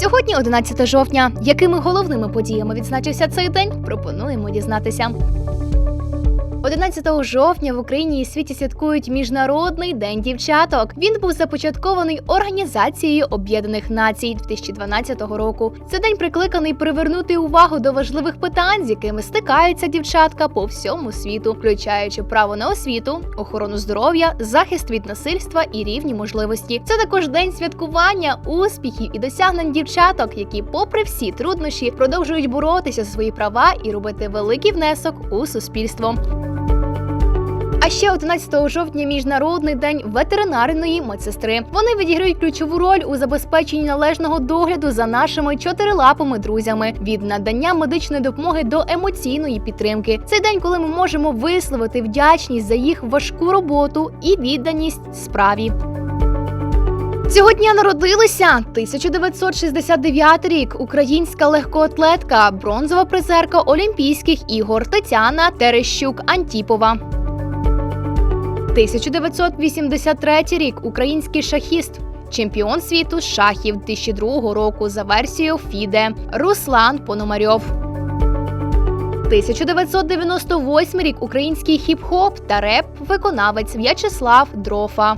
Сьогодні 11 жовтня. Якими головними подіями відзначився цей день? Пропонуємо дізнатися. 11 жовтня в Україні і світі святкують Міжнародний день дівчаток. Він був започаткований Організацією Об'єднаних Націй 2012 року. Цей день прикликаний привернути увагу до важливих питань, з якими стикаються дівчатка по всьому світу, включаючи право на освіту, охорону здоров'я, захист від насильства і рівні можливості. Це також день святкування успіхів і досягнень дівчаток, які, попри всі труднощі, продовжують боротися за свої права і робити великий внесок у суспільство. А ще 11 жовтня міжнародний день ветеринарної медсестри. Вони відіграють ключову роль у забезпеченні належного догляду за нашими чотирилапими друзями від надання медичної допомоги до емоційної підтримки. Цей день, коли ми можемо висловити вдячність за їх важку роботу і відданість справі. Цього дня народилися 1969 рік. Українська легкоатлетка, бронзова призерка Олімпійських ігор Тетяна Терещук Антіпова. 1983 рік. Український шахіст. Чемпіон світу з шахів 2002 року за версією ФІДЕ Руслан Пономарьов. 1998 рік. Український хіп-хоп та реп виконавець В'ячеслав Дрофа.